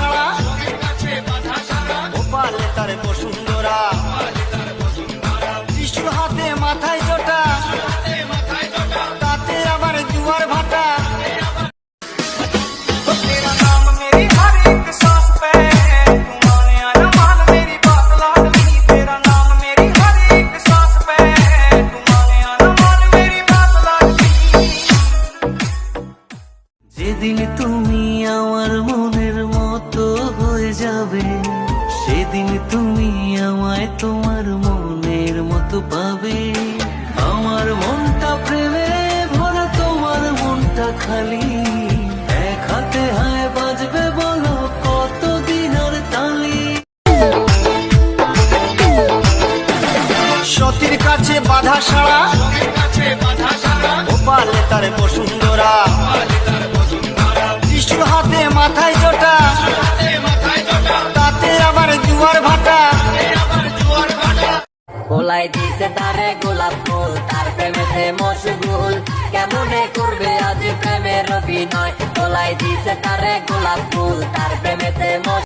সারা। গোপাল তার যাবে সেদিন তুমি আমায় তোমার মনের মতো পাবে। আমার মনটা প্রেমে ভরা তোমার মনটা খালি। বলো কতদিন আর তালি। সতীর কাছে বাধা সারা। তার গোলাই দিছে তারে গোলাপ ফুল, তার প্রেমেতে মশগুল। কেমনে করবে আজ প্রেমের অভিনয়? গোলাই দিছে তারে গোলাপ ফুল, তার প্রেমেতে মশ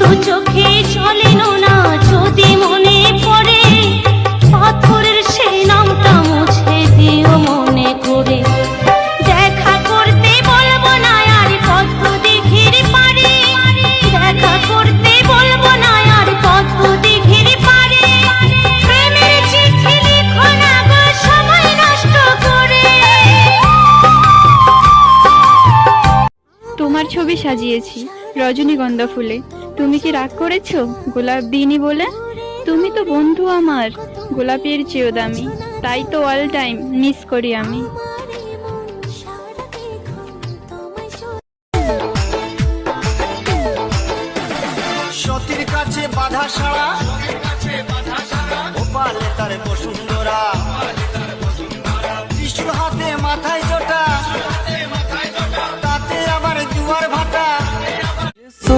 দু চোখে চলে না, যদি মনে তোমার ছবি সাজিয়েছি, রজনীগন্ধা ফুলে। তুমি কি রাগ করেছ? গোলাপ দিইনি বলে? তুমি তো বন্ধু আমার, গোলাপের চেয়েও দামি। তাই তো অল টাইম মিস করি আমি। সতীর কাছে বাধা সারা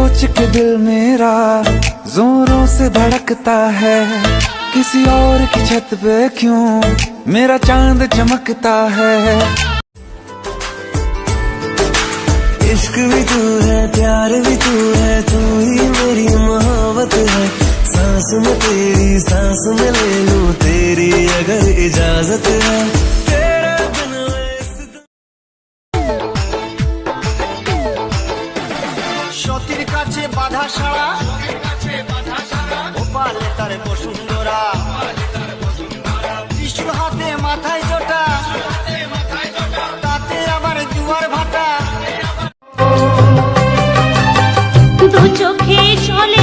सोच के दिल मेरा जोरों से धड़कता है। किसी और की छत पे क्यों मेरा चाँद चमकता है? इश्क भी तू है, प्यार भी तू है, तू ही मेरी मोहब्बत है। सांस में तेरी, सांस में ले लूँ, तेरी अगर इजाज़त है। কাছে বাধা সারা। ওপালে তার বসুন্ধরা। বিশু হাতে মাথায় জোটা। তাতে আবার জুয়ার ভাটা। দু চোখে চলে